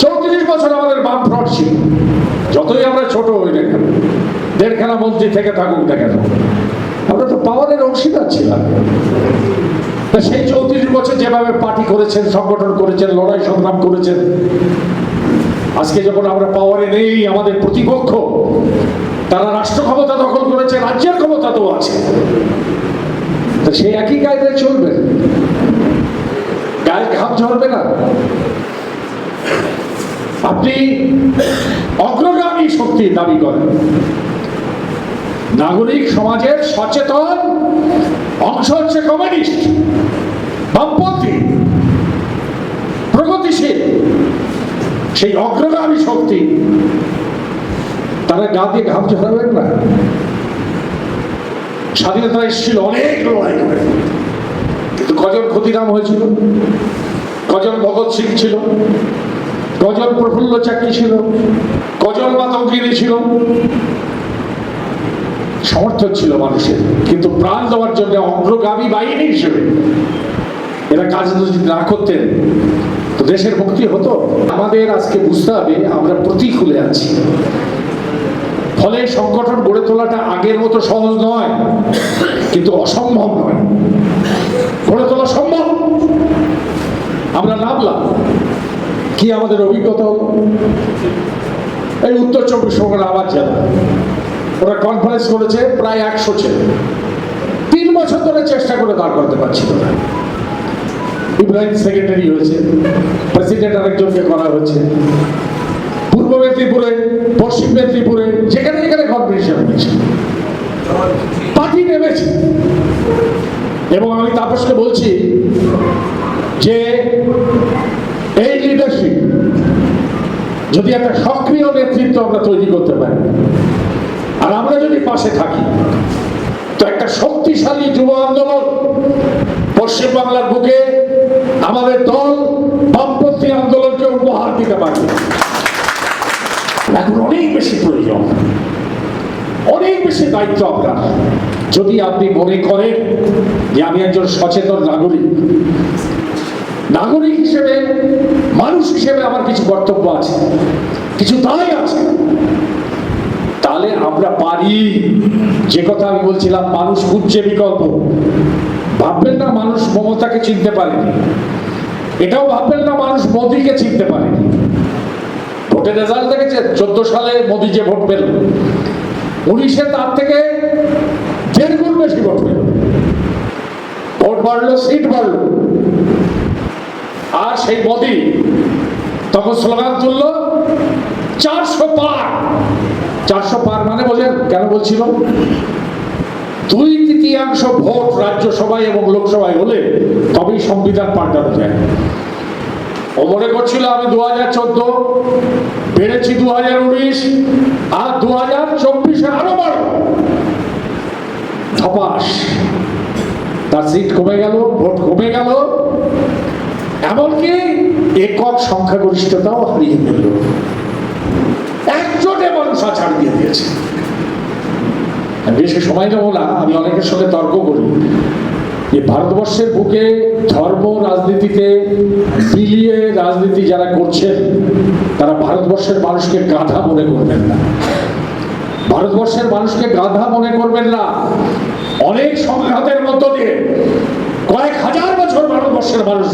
চৌত্রিশ বছর আমাদের বাম ফ্রন্ট ছিল। যতই আমরা ছোট হই না কেন, দেড়খানা মন্ত্রী থেকে থাকুক না কেন, আমরা তো পাওয়ারের অংশীদার ছিলাম। তা সেই চৌত্রিশ বছর যেভাবে পার্টি করেছেন, সংগঠন করেছেন, লড়াই সংগ্রাম করেছেন, আজকে যখন আমরা পাওয়ারে নেই আমাদের প্রতিপক্ষ, তারা রাষ্ট্র ক্ষমতা দখল করেছে, রাজ্যের ক্ষমতা তো আছে। তা সেই একই কায়দায় চলবে। গায়ে ঘাম ঝরবে না। আপনি অগ্রগামী শক্তি দাবি করেন। নাগরিক সমাজের সচেতন অংশ হচ্ছে কমিউনিস্ট, বামপন্থী, প্রগতিশীল। সেই অগ্রগামী শক্তি, তারা গা দিয়ে ঘাম ঝরাবেন না। স্বাধীনতা এসেছিল, অনেক লড়াই করে। কিন্তু কজন ক্ষতিরাম হয়েছিল? কজন ভগৎ সিং ছিল? কজন প্রফুল্ল চাকরি ছিল কজন মাতঙ্গিনী ছিল। সমর্থন ছিল মানুষের, কিন্তু প্রাণ দেওয়ার জন্য অগ্রগামী বাহিনী হিসেবে এরা কাজ যদি না করতেন, তো দেশের মুক্তি হতো। আমাদের আজকে বুঝতে হবে, আমরা প্রতিকূলে আছি। ফলে সংগঠন গড়ে তোলাটা আগের মতো সহজ নয়, কিন্তু অসম্ভব নয় গড়ে তোলা সম্ভব আমরা নামলাম কি আমাদের অভিজ্ঞতা এই উত্তর চব্বিশ পরগনা আমার জেলা ওরা কনফারেন্স করেছে, প্রায় একশো ছেলে। তিন বছর ধরে চেষ্টা করে দাঁড় করতে পারছিল না। ইব্রাহিম সেক্রেটারি হয়েছে প্রেসিডেন্ট আরেকজনকে করা হয়েছে। পূর্ব মেদিনীপুরে, পশ্চিম মেদিনীপুরে, যেখানে যেখানে কম্পিটিশন হয়েছে। পার্টি নেমেছে। এবং আমি তাপসকে বলছি যে যদি একটা সক্রিয় নেতৃত্ব আমরা তৈরি করতে পারি, আর আমরা যদি পাশে থাকি, তো একটা শক্তিশালী যুব আন্দোলন পশ্চিমবাংলার বুকে আমাদের দল বামপন্থী আন্দোলনকে উপহার দিতে পারবে। এখন অনেক বেশি প্রয়োজন, অনেক বেশি দায়িত্ব আপনার। যদি আপনি মনে করেন যে আমি একজন সচেতন নাগরিক নাগরিক হিসেবে, মানুষ হিসেবে আমার কিছু কর্তব্য আছে, কিছু দায় আছে। তাহলে আমরা পারি। যে কথা আমি বলছিলাম, মানুষ খুঁজছে বিকল্প। ভাববেন না মানুষ মমতাকে চিনতে পারেনি। এটাও ভাববেন না মানুষ মোদীকে চিনতে পারেনি। ভোটের রেজাল্ট দেখেছে, চোদ্দ সালে মোদী যে ভোট পেল, উনিশে তার থেকে দেড় গুণ বেশি ভোট পেল। ভোট বাড়লো, সিট বাড়লো। আর সেই মোদী তখন স্লোগান তুললো, চারশো পার। চারশো পার মানে বোঝেন কেন বলছিল? দুই তৃতীয়াংশ ভোট রাজ্যসভায় এবং লোকসভায় হলে তবেই সংবিধান পাল্টানো যায়। ও মনে করছিল, আমি দু হাজার চোদ্দ বেড়েছি দু হাজার উনিশ, আর দু হাজার চব্বিশে আরও বাড়ো ধপাস। তার সিট কমে গেল, ভোট কমে গেল। এমনকি একক সংখ্যাগরিষ্ঠতাও হারিয়ে ফেলল একজনে মানুষ ছাড় দিয়ে দিয়েছে বেশি সময় নেব না, আমি অনেকের সঙ্গে তর্ক করি। যে ভারতবর্ষের বুকে ধর্ম রাজনীতিতে বিলিয়ে রাজনীতি যারা করছেন, তারা ভারতবর্ষের মানুষকে গাধা মনে করবেন না। ভারতবর্ষের মানুষকে গাধা মনে করবেন না। অনেক সংঘাতের মধ্য দিয়ে কয়েক হাজার বছর ভারতবর্ষের মানুষ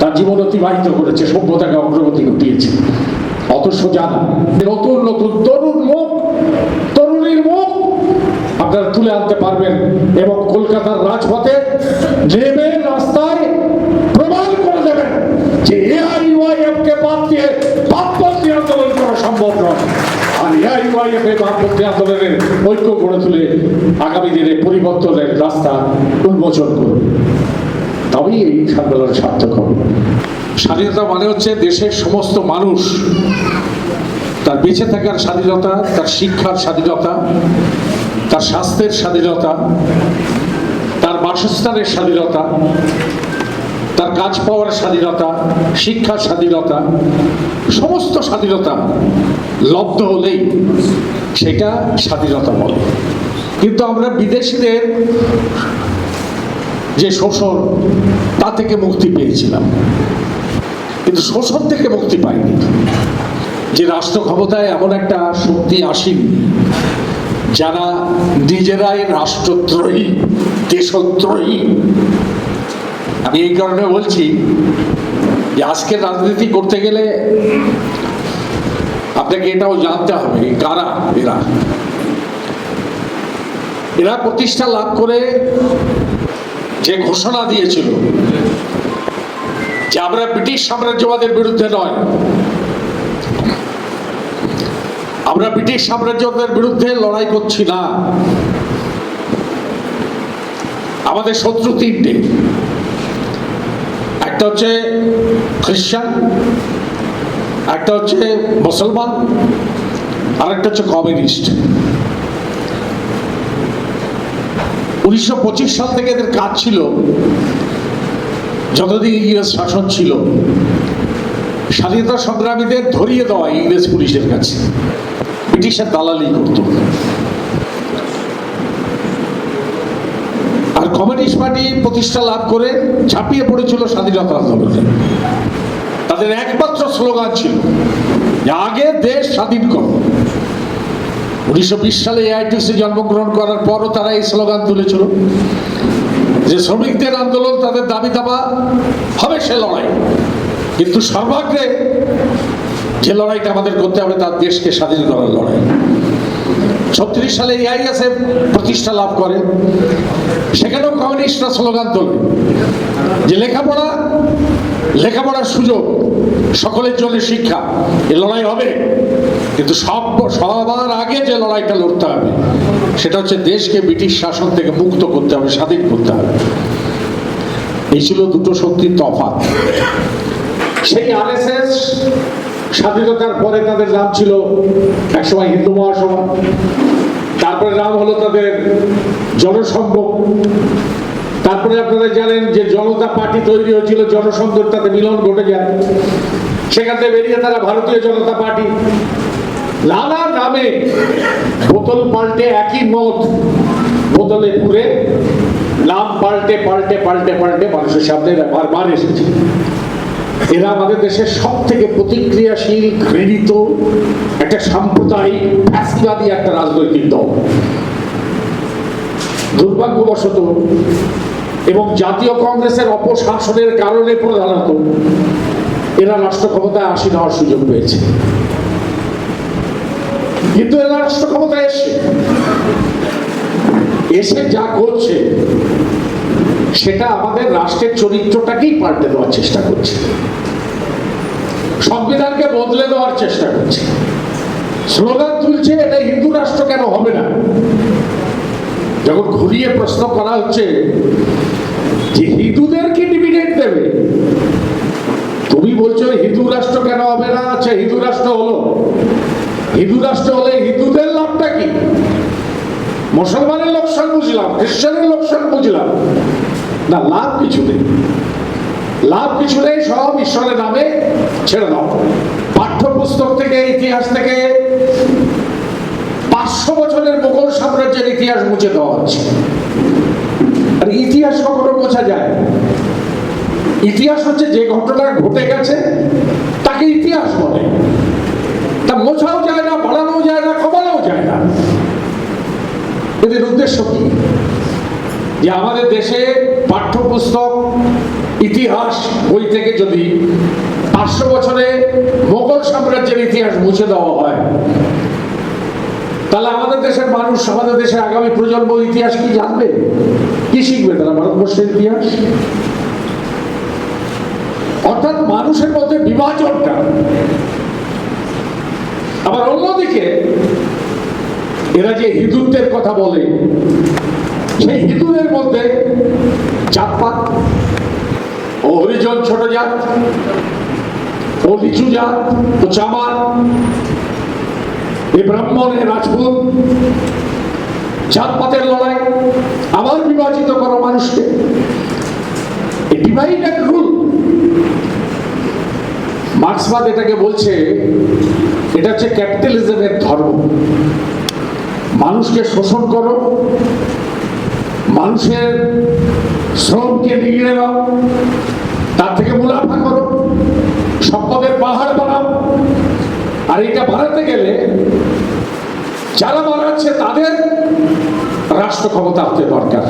তার জীবন অতিবাহিত করেছে, সভ্যতাকে অগ্রগতি ঘটিয়েছে। অত সোজা নতুন নতুন তরুণ মুখ, তরুণীর মুখ আপনারা তুলে আনতে পারবেন এবং কলকাতার রাজপথে নেমে রাস্তায় প্রমাণ করে দেবেন যে এআইওয়াইএফ কে বাদ দিয়ে বামপন্থী আন্দোলন করা সম্ভব নয়। আর এআইওয়াইএফ এর বামপন্থী আন্দোলনের ঐক্য গড়ে তুলে আগামী দিনে পরিবর্তনের রাস্তা উন্মোচন করুন। তবেই এই আন্দোলন সার্থক হবে। স্বাধীনতা মানে হচ্ছে দেশের সমস্ত মানুষ তার বেঁচে থাকার স্বাধীনতা, তার শিক্ষার স্বাধীনতা, তার স্বাস্থ্যের স্বাধীনতা, তার বাসস্থানের স্বাধীনতা, তার কাজ পাওয়ার স্বাধীনতা, শিক্ষার স্বাধীনতা, সমস্ত স্বাধীনতা লব্ধ হলেই সেটা স্বাধীনতা বলে। কিন্তু আমরা বিদেশিদের যে শোষণ, তা থেকে মুক্তি পেয়েছিলাম। কিন্তু শোষণ থেকে মুক্তি পায়নি যে রাষ্ট্র ক্ষমতায় এমন একটা শক্তি আসেনি, যারা নিজেরাই রাষ্ট্রদ্রোহী, দেশদ্রোহী। আমি এই কারণে বলছি যে আজকে রাজনীতি করতে গেলে আপনাকে এটাও জানতে হবে, কারা এরা? এরা প্রতিষ্ঠা লাভ করে যে ঘোষণা দিয়েছিল যে আমরা ব্রিটিশ সাম্রাজ্যবাদের বিরুদ্ধে নয়, আমরা ব্রিটিশ সাম্রাজ্যবাদের বিরুদ্ধে লড়াই করছি না, আমাদের শত্রু তিনটে, একটা হচ্ছে খ্রিস্টান, একটা হচ্ছে মুসলমান আর একটা হচ্ছে কমিউনিস্ট। উনিশশো সাল থেকে এদের কাজ ছিল, যতদিন ইংরেজ শাসন ছিল, স্বাধীনতা সংগ্রামীদের ধরিয়ে দেওয়া ইংরেজ পুলিশের কাছে। ব্রিটিশের দালালি করত। আর কমিউনিস্ট পার্টি প্রতিষ্ঠা লাভ করে ঝাঁপিয়ে পড়েছিল স্বাধীনতা আন্দোলনে। তাদের একমাত্র স্লোগান ছিল, আগে দেশ স্বাধীন করো। উনিশশো বিশ সালে এআইটিসি জন্মগ্রহণ করার পরও তারা এই স্লোগান তুলেছিল যে শ্রমিকদের আন্দোলন তাদের দাবি দাবা হবে সে লড়াই। কিন্তু সর্বাগ্রে যে লড়াইটা আমাদের করতে হবে তার দেশকে স্বাধীন করার লড়াই। ছত্রিশ সালে এআইএসএফ প্রতিষ্ঠা লাভ করে, সেখানেও কমিউনিস্টরা স্লোগান তোলে যে লেখাপড়া, লেখাপড়ার সুযোগ, সকলের জন্য শিক্ষা, এ লড়াই হবে। কিন্তু সব সবার আগে যে লড়াইটা লড়তে হবে, সেটা হচ্ছে দেশকে ব্রিটিশ শাসন থেকে মুক্ত করতে হবে, স্বাধীন করতে হবে। এই ছিল দুটো শক্তির তফাৎ। সেই আরএসএস স্বাধীনতার পরে তাদের নাম ছিল একসময় হিন্দু মহাসভা, তারপরে নাম হলো তাদের জনসংঘ। তারপরে আপনারা জানেন যে জনতা পার্টি তৈরি হয়েছিল, জনসংঘের তাতে মিলন ঘটে যায়। সেখান থেকে বেরিয়ে তারা ভারতীয় জনতা পার্টি নানা নামে বোতল পাল্টে একই মত বোতলে পুরে নাম পাল্টে পাল্টে পাল্টে পাল্টে মানুষের সামনে বারবার এসেছে। এরা আমাদের দেশের সব থেকে প্রতিক্রিয়াশীল, ঘৃণিত, একটা সাম্প্রদায়িক একটা রাজনৈতিক দল। দুর্ভাগ্যবশত এবং জাতীয় কংগ্রেসের অপশাসনের কারণে প্রধানত এরা রাষ্ট্র ক্ষমতায় আসি নেওয়ার সুযোগ পেয়েছে। কিন্তু এরা রাষ্ট্র ক্ষমতায় এসে এসে যা করছে, সেটা আমাদের রাষ্ট্রের চরিত্রটাকেই পাল্টে দেওয়ার চেষ্টা করছে। সংবিধানকে বদলে দেওয়ার চেষ্টা করছে। স্লোগান তুলছে, এটা হিন্দু রাষ্ট্র কেন হবে না? যখন ঘুরিয়ে প্রশ্ন করা হচ্ছে যে হিন্দুদের কি দেবে? তুমি বলছো হিন্দু রাষ্ট্র কেন হবে না? আচ্ছা হিন্দু রাষ্ট্র হলো। হিন্দু রাষ্ট্র হলে হিন্দুদের লাভটা কি? মুসলমানের লোকসান বুঝলাম, খ্রিস্টানের লোকসান বুঝলাম। না, লাভ কিছু নেই। লাভ কিছু নেই, সব ঈশ্বরের নামে ছেড়ে দাও। পাঠ্যপুস্তক থেকে, ইতিহাস থেকে পাঁচশো বছরের মোগল সাম্রাজ্যের ইতিহাস মুছে দেওয়া হচ্ছে। আর ইতিহাস কখনো বোঝা যায় ইতিহাস হচ্ছে যে ঘটনা ঘটে গেছে, তাকে ইতিহাস বলে। তা মোছাও যায় না বাড়ানো যায় না কমানো যায় না। এদের উদ্দেশ্য কি? যে আমাদের দেশে পাঠ্যপুস্তক, ইতিহাস, বই থেকে যদি পাঁচশো বছরে মোগল সাম্রাজ্যের ইতিহাস মুছে দেওয়া হয়, তাহলে আমাদের দেশের মানুষ, আমাদের দেশের আগামী প্রজন্ম ইতিহাস কি জানবে? কি শিখবে তারা ভারতবর্ষের ইতিহাস? অর্থাৎ মানুষের মধ্যে বিভাজনটা। আবার অন্যদিকে, এরা যে হিন্দুত্বের কথা বলে, সেই হিন্দুদের মধ্যে জাতপাত ও হরিজন ছোট জাত ও নিচু জাত ও চামার এ ব্রাহ্মণ, এ রাজপুত, জাতপাতের লড়াই, আবার বিভাজিত করো মানুষকে। ডিভাইড অ্যান্ড রুল মার্ক্সবাদ এটাকে বলছে, এটা হচ্ছে ক্যাপিটালিজমের ধর্ম। মানুষকে শোষণ করো, মানুষের শ্রমকে নিয়ে নাও, তার থেকে মুনাফা করো, সম্পদের পাহাড় বানাও। আর এটা বানাতে গেলে যারা বানাচ্ছে তাদের রাষ্ট্র ক্ষমতা হতে দরকার।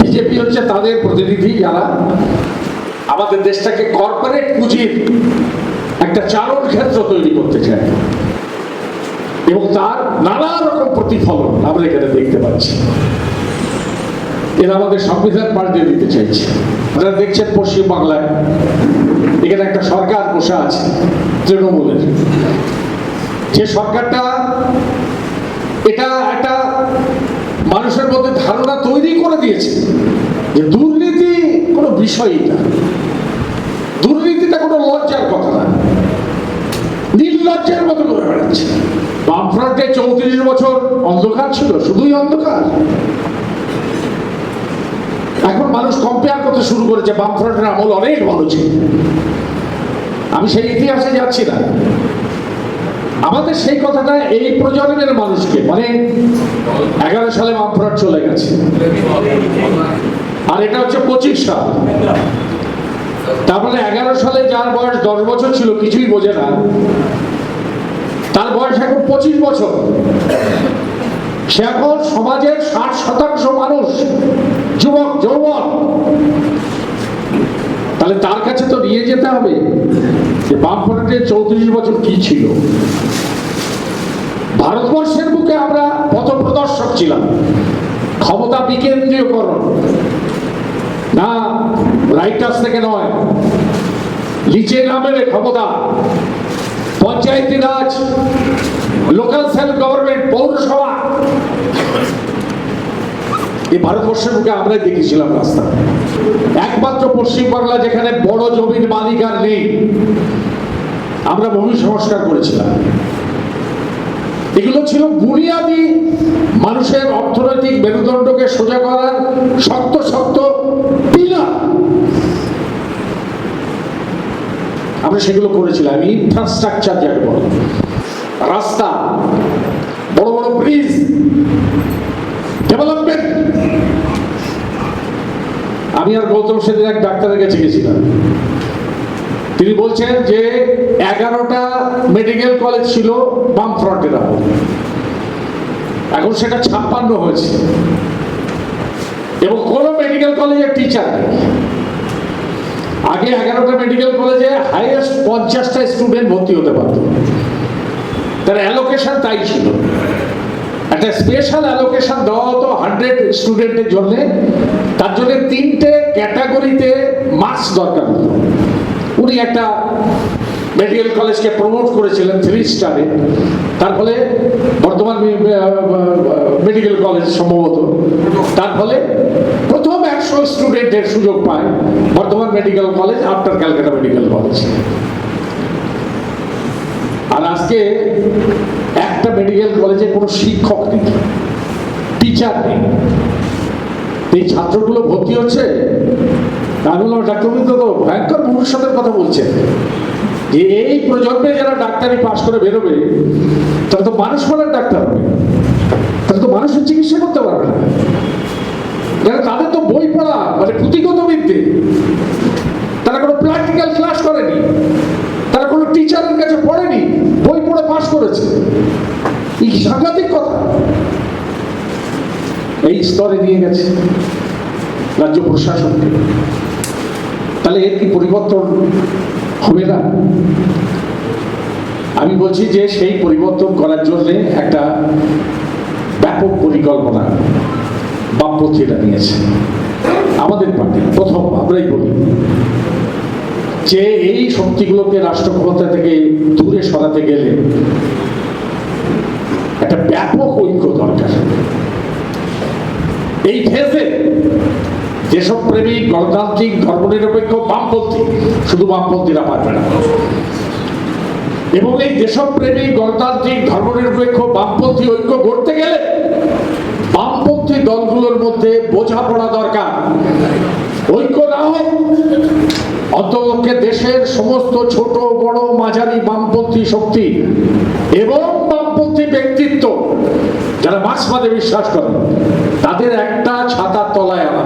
বিজেপি হচ্ছে তাদের প্রতিনিধি, যারা আমাদের দেশটাকে কর্পোরেট পুঁজির একটা চালন ক্ষেত্র তৈরি করতে চায়। এবং তার নানা রকম প্রতিফলন আমরা এখানে দেখতে পাচ্ছি। এরা আমাদের সংবিধান পাল্টে দিতে চাইছে। আপনারা দেখছেন পশ্চিম বাংলায় এখানে একটা সরকার বসে আছে, তৃণমূলের। যে সরকারটা, এটা একটা মানুষের মধ্যে ধারণা তৈরি করে দিয়েছে যে দুর্নীতি কোনো বিষয়ই না। দুর্নীতিটা কোনো লজ্জার কথা না। নির্লজ্জার মতো করে বেড়াচ্ছে। বামফ্রন্টে চৌত্রিশ বছর অন্ধকার ছিল, শুধুই অন্ধকার। এখন মানুষ কম্পেয়ার করতে শুরু করেছে বামফ্রন্টের আমল অনেক ভালো ছিল। আমি সেই ইতিহাসে যাচ্ছি না। আমাদের সেই কথাটা এই প্রজন্মের মানুষকে মানে এগারো সালে বামফ্রন্ট চলে গেছে। আর এটা হচ্ছে পঁচিশ সাল। তারপরে এগারো সালে যার বয়স দশ বছর ছিল, কিছুই বোঝে না। তার বয়স এখন পঁচিশ বছর। সে এখন সমাজের ষাট শতাংশ মানুষ, যুবক, যৌবন। তাহলে তার কাছে তো নিয়ে যেতে হবে। যে বামফ্রন্টের চৌত্রিশ বছর কি ছিল? ভারতবর্ষের বুকে আমরা পথ প্রদর্শক ছিলাম। ক্ষমতা বিকেন্দ্রীয়করণ। না রাইটার্স থেকে নয়। নিচে নামের ক্ষমতা। পঞ্চায়েতি রাজ লোকাল সেলফ গভর্নমেন্ট পৌরসভা। এই ভারতবর্ষের বুকে আমরাই দেখেছিলাম রাস্তা। একমাত্র পশ্চিমবাংলা যেখানে বড় জমির মালিক আর নেই, আমরা ভূমি সংস্কার করেছিলাম। এগুলো ছিল বুনিয়াদি মানুষের অর্থনৈতিক মেরুদণ্ডকে সোজা করার শক্ত শক্ত পিলার। আমরা সেগুলো করেছিলাম ইনফ্রাস্ট্রাকচার যাকে বলে। রাস্তা, বড় বড় ব্রিজ ডেভেলপমেন্ট। আমি আর গৌতম সেদিন এক ডাক্তারের কাছে গেছিলাম। তিনি বলছেন যে এগারোটা মেডিকেল কলেজ ছিল বাম ফ্রন্টের এখন সেটা ছাপ্পান্ন হয়েছে। এবং কোন মেডিকেল কলেজের টিচার আগে এগারোটা মেডিকেল কলেজে হাইয়েস্ট পঞ্চাশটা স্টুডেন্ট ভর্তি হতে পারত। তার অ্যালোকেশন তাই ছিল। একটা স্পেশাল অ্যালোকেশন দেওয়া হতো হান্ড্রেড স্টুডেন্টের জন্য। তার জন্য তিনটে ক্যাটাগরিতে মার্কস দরকার হতো। উনি একটা মেডিকেল কলেজকে প্রমোট করেছিলেন থ্রি স্টারে তার ফলে বর্তমান মেডিকেল কলেজ সম্ভবত। তার ফলে প্রথম একশো স্টুডেন্টের সুযোগ পায় বর্তমান medical college after Calcutta medical college আর আজকে একটা মেডিকেল কলেজে কোনো শিক্ষক নেই টিচার নেই। এই ছাত্রগুলো ভর্তি হচ্ছে, আমি বললাম ডাক্তারবৃন্দ তো ভয়ঙ্কর ভবিষ্যতের কথা বলছেন যে এই প্রজন্মে যারা ডাক্তারি পাশ করে বেরোবে, তারা তো মানুষ মারার ডাক্তার হবে। তারা তো মানুষের চিকিৎসা করতে পারবে না। যারা তাদের তো বই পড়া মানে পুঁথিগত বিদ্যে তারা কোনো প্র্যাকটিক্যাল ক্লাস করেনি। তারা কোনো টিচারের কাছে পড়েনি বই পাশ করেছে। এই সাংঘাতিক কথা? এই স্তরে নিয়ে গেছে রাজ্য প্রশাসনকে। তাহলে এর কি পরিবর্তন হবে না? আমি বলছি যে সেই পরিবর্তন করার জন্য একটা ব্যাপক পরিকল্পনা বামপন্থীরা নিয়েছে। আমাদের পার্টি, প্রথম আমরাই বলি। যে এই শক্তিগুলোকে রাষ্ট্র ক্ষমতা থেকে দূরে সরাতে গেলে একটা ব্যাপক ঐক্য দরকার। এই ফেজে যেসব প্রেমিক গণতান্ত্রিক ধর্মনিরপেক্ষ বামপন্থী, শুধু বামপন্থীরা পারবে না। এবং এই দেশপ্রেমিক গণতান্ত্রিক ধর্মনিরপেক্ষ বামপন্থী ঐক্য গড়তে গেলে বামপন্থী দলগুলোর মধ্যে বোঝাপড়া দরকার। ঐক্য না হোক অন্তপক্ষে দেশের সমস্ত ছোট, বড়, মাঝারি বামপন্থী শক্তি এবং বামপন্থী ব্যক্তিত্ব যারা মার্ক্সবাদে বিশ্বাস করে, তাদের একটা ছাতার তলায় আনা